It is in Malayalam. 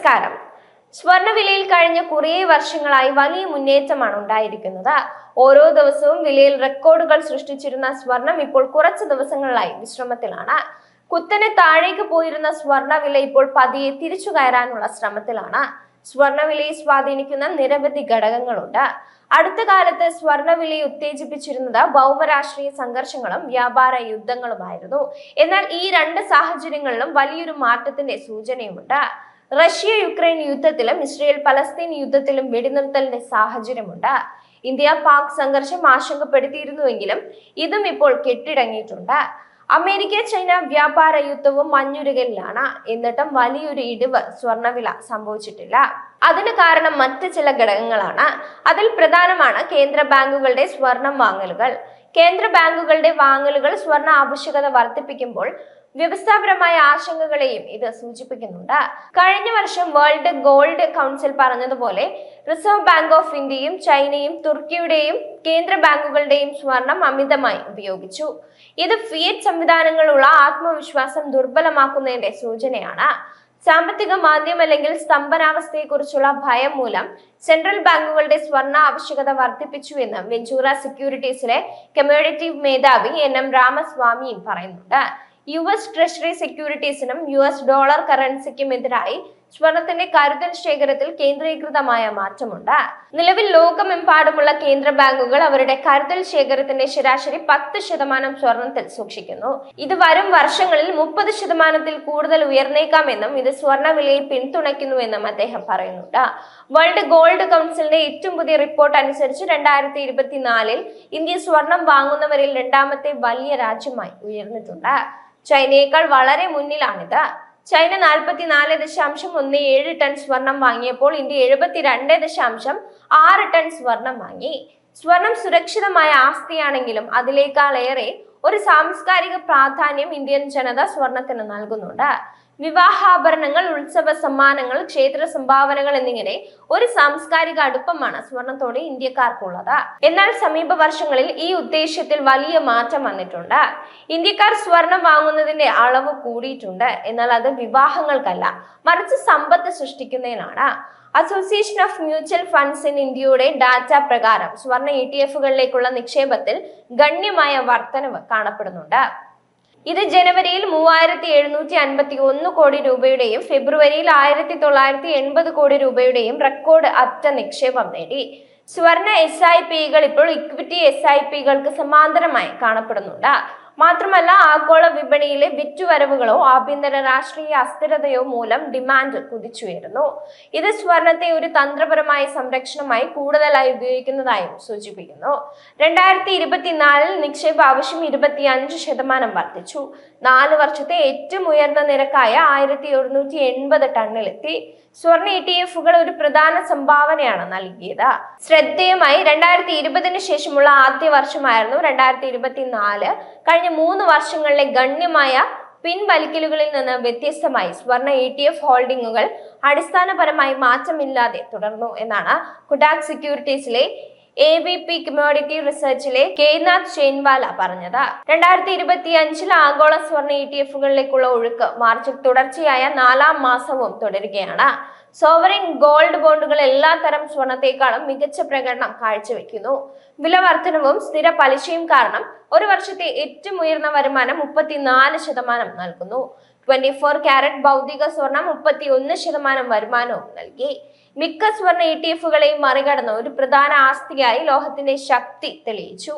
നമസ്കാരം. സ്വർണവിലയിൽ കഴിഞ്ഞ കുറേ വർഷങ്ങളായി വലിയ മുന്നേറ്റമാണ് ഉണ്ടായിരിക്കുന്നത്. ഓരോ ദിവസവും വിലയിൽ റെക്കോർഡുകൾ സൃഷ്ടിച്ചിരുന്ന സ്വർണം ഇപ്പോൾ കുറച്ച് ദിവസങ്ങളിലായി വിശ്രമത്തിലാണ്. കുത്തനെ താഴേക്ക് പോയിരുന്ന സ്വർണവില ഇപ്പോൾ പതിയെ തിരിച്ചു കയറാനുള്ള ശ്രമത്തിലാണ്. സ്വർണവിലയെ സ്വാധീനിക്കുന്ന നിരവധി ഘടകങ്ങളുണ്ട്. അടുത്ത കാലത്ത് സ്വർണവിലയെ ഉത്തേജിപ്പിച്ചിരുന്നത് ഭൗമരാഷ്ട്രീയ സംഘർഷങ്ങളും വ്യാപാര യുദ്ധങ്ങളുമായിരുന്നു. എന്നാൽ ഈ രണ്ട് സാഹചര്യങ്ങളിലും വലിയൊരു മാറ്റത്തിന്റെ സൂചനയുമുണ്ട്. റഷ്യ യുക്രൈൻ യുദ്ധത്തിലും ഇസ്രയേൽ പലസ്തീൻ യുദ്ധത്തിലും വെടിനിർത്തലിന്റെ സാഹചര്യമുണ്ട്. ഇന്ത്യ പാക് സംഘർഷം ആശങ്കപ്പെടുത്തിയിരുന്നുവെങ്കിലും ഇതും ഇപ്പോൾ കെട്ടിടങ്ങിയിട്ടുണ്ട്. അമേരിക്ക ചൈന വ്യാപാര യുദ്ധവും മഞ്ഞുരുകലിലാണ്. എന്നിട്ടും വലിയൊരു ഇടിവ് സ്വർണവില സംഭവിച്ചിട്ടില്ല. അതിന് കാരണം മറ്റ് ചില ഘടകങ്ങളാണ്. അതിൽ പ്രധാനമാണ് കേന്ദ്ര ബാങ്കുകളുടെ സ്വർണം വാങ്ങലുകൾ. കേന്ദ്ര ബാങ്കുകളുടെ വാങ്ങലുകൾ സ്വർണ ആവശ്യകത വർദ്ധിപ്പിക്കുമ്പോൾ വ്യവസ്ഥാപരമായ ആശങ്കകളെയും ഇത് സൂചിപ്പിക്കുന്നുണ്ട്. കഴിഞ്ഞ വർഷം വേൾഡ് ഗോൾഡ് കൗൺസിൽ പറഞ്ഞതുപോലെ റിസർവ് ബാങ്ക് ഓഫ് ഇന്ത്യയും ചൈനയും തുർക്കിയുടെയും കേന്ദ്ര ബാങ്കുകളുടെയും സ്വർണം അമിതമായി ഉപയോഗിച്ചു. ഇത് ഫിയറ്റ് സംവിധാനങ്ങളുള്ള ആത്മവിശ്വാസം ദുർബലമാക്കുന്നതിന്റെ സൂചനയാണ്. സാമ്പത്തിക മാന്ദ്യം അല്ലെങ്കിൽ സ്തംഭനാവസ്ഥയെക്കുറിച്ചുള്ള ഭയം മൂലം സെൻട്രൽ ബാങ്കുകളുടെ സ്വർണ ആവശ്യകത വർദ്ധിപ്പിച്ചു എന്ന് വെഞ്ചൂറ സെക്യൂരിറ്റീസിലെ കമ്മ്യൂണിറ്റീവ് മേധാവി എൻ എം രാമസ്വാമിയും പറയുന്നുണ്ട്. യു എസ് ട്രഷറി സെക്യൂരിറ്റീസിനും യു എസ് ഡോളർ കറൻസിക്കും എതിരായി സ്വർണത്തിന്റെ കരുതൽ ശേഖരത്തിൽ കേന്ദ്രീകൃതമായ മാറ്റമുണ്ട്. നിലവിൽ ലോകമെമ്പാടുമുള്ള കേന്ദ്ര ബാങ്കുകൾ അവരുടെ കരുതൽ ശേഖരത്തിന്റെ ശരാശരി പത്ത് ശതമാനം സ്വർണത്തിൽ സൂക്ഷിക്കുന്നു. ഇത് വരും വർഷങ്ങളിൽ മുപ്പത് ശതമാനത്തിൽ കൂടുതൽ ഉയർന്നേക്കാമെന്നും ഇത് സ്വർണവിലയെ പിന്തുണയ്ക്കുന്നുവെന്നും അദ്ദേഹം പറയുന്നുണ്ട്. വേൾഡ് ഗോൾഡ് കൗൺസിലിന്റെ ഏറ്റവും പുതിയ റിപ്പോർട്ട് അനുസരിച്ച് രണ്ടായിരത്തി ഇരുപത്തിനാലിൽ ഇന്ത്യ സ്വർണം വാങ്ങുന്നവരിൽ രണ്ടാമത്തെ വലിയ രാജ്യമായി ഉയർന്നിട്ടുണ്ട്. ചൈനയേക്കാൾ വളരെ മുന്നിലാണിത്. ചൈന നാൽപ്പത്തിനാല് ദശാംശം ഒന്ന് ഏഴ് ടൺ സ്വർണം വാങ്ങിയപ്പോൾ ഇന്ത്യ എഴുപത്തിരണ്ട് ദശാംശം ആറ് ടൺ സ്വർണം വാങ്ങി. സ്വർണം സുരക്ഷിതമായ ആസ്തിയാണെങ്കിലും അതിലേക്കാളേറെ ഒരു സാംസ്കാരിക പ്രാധാന്യം ഇന്ത്യൻ ജനത സ്വർണത്തിന് നൽകുന്നുണ്ട്. വിവാഹാഭരണങ്ങൾ ഉത്സവ സമ്മാനങ്ങൾ ക്ഷേത്ര സംഭാവനകൾ എന്നിങ്ങനെ ഒരു സാംസ്കാരിക അടുപ്പമാണ് സ്വർണത്തോട് ഇന്ത്യക്കാർക്കുള്ളത്. എന്നാൽ സമീപ വർഷങ്ങളിൽ ഈ ഉദ്ദേശ്യത്തിൽ വലിയ മാറ്റം വന്നിട്ടുണ്ട്. ഇന്ത്യക്കാർ സ്വർണം വാങ്ങുന്നതിന്റെ അളവ് കൂടിയിട്ടുണ്ട്. എന്നാൽ അത് വിവാഹങ്ങൾക്കല്ല മറിച്ച് സമ്പത്ത് സൃഷ്ടിക്കുന്നതിനാണ്. Association of mutual funds in ഇന്ത്യയുടെ ഡാറ്റ പ്രകാരം സ്വർണ ഇ ടി എഫുകളിലേക്കുള്ള നിക്ഷേപത്തിൽ ഗണ്യമായ വർധനവ് കാണപ്പെടുന്നുണ്ട്. ഇത് ജനുവരിയിൽ മൂവായിരത്തി എഴുന്നൂറ്റി അൻപത്തി ഒന്ന് കോടി രൂപയുടെയും ഫെബ്രുവരിയിൽ ആയിരത്തി തൊള്ളായിരത്തി എൺപത് കോടി രൂപയുടെയും റെക്കോർഡ് അറ്റ നിക്ഷേപം നേടി. സ്വർണ എസ് ഐ പികൾ ഇപ്പോൾ ഇക്വിറ്റി എസ് ഐ പികൾക്ക് സമാന്തരമായി കാണപ്പെടുന്നുണ്ട്. മാത്രമല്ല ആഗോള വിപണിയിലെ വിറ്റുവരവുകളോ ആഭ്യന്തര രാഷ്ട്രീയ അസ്ഥിരതയോ മൂലം ഡിമാൻഡ് കുതിച്ചുയരുന്നു. ഇത് സ്വർണത്തെ ഒരു തന്ത്രപരമായ സംരക്ഷണമായി കൂടുതലായി ഉപയോഗിക്കുന്നതായും സൂചിപ്പിക്കുന്നു. രണ്ടായിരത്തി ഇരുപത്തിനാലിൽ നിക്ഷേപ ആവശ്യം ഇരുപത്തി അഞ്ച് ശതമാനം വർദ്ധിച്ചു. നാല് വർഷത്തെ ഏറ്റവും ഉയർന്ന നിരക്കായ ആയിരത്തി ഒരുന്നൂറ്റി എൺപത് ടണ്ണിലെത്തി. സ്വർണ ഇ ടി എഫുകൾ ഒരു പ്രധാന സംഭാവനയാണ് നൽകിയത്. ശ്രദ്ധേയമായി രണ്ടായിരത്തി ഇരുപതിന് ശേഷമുള്ള ആദ്യ വർഷമായിരുന്നു രണ്ടായിരത്തി ഇരുപത്തിനാല് കഴിഞ്ഞ മൂന്ന് വർഷങ്ങളിലെ ഗണ്യമായ പിൻവലിക്കലുകളിൽ നിന്ന് വ്യത്യസ്തമായി സ്വർണ ഇ ടി എഫ് ഹോൾഡിംഗുകൾ അടിസ്ഥാനപരമായി മാറ്റമില്ലാതെ തുടർന്നു എന്നാണ് കുഡാക് സെക്യൂരിറ്റീസിലെ എ വി പി കമ്മ്യൂണിറ്റി റിസർച്ചിലെ കെയ്നാഥ് ചേൻവാല പറഞ്ഞത്. രണ്ടായിരത്തി ഇരുപത്തി അഞ്ചിൽ ആഗോള സ്വർണ ഇ ടി എഫുകളിലേക്കുള്ള ഒഴുക്ക് മാർച്ചിൽ തുടർച്ചയായ നാലാം മാസവും തുടരുകയാണ്. സോവറിൻ ഗോൾഡ് ബോണ്ടുകൾ എല്ലാ തരം സ്വർണത്തെക്കാളും മികച്ച പ്രകടനം കാഴ്ചവെക്കുന്നു. വില വർധനവും സ്ഥിര പലിശയും കാരണം ഒരു വർഷത്തെ ഏറ്റവും ഉയർന്ന വരുമാനം മുപ്പത്തിനാല് ശതമാനം നൽകുന്നു. ട്വന്റി ഫോർ ക്യാരറ്റ് ഭൗതിക സ്വർണം മുപ്പത്തി ഒന്ന് ശതമാനം വരുമാനവും നൽകി. മിക്ക സ്വർണ ഇ ടി എഫുകളെയും മറികടന്ന് ഒരു പ്രധാന ആസ്തിയായി ലോഹത്തിന്റെ ശക്തി തെളിയിച്ചു.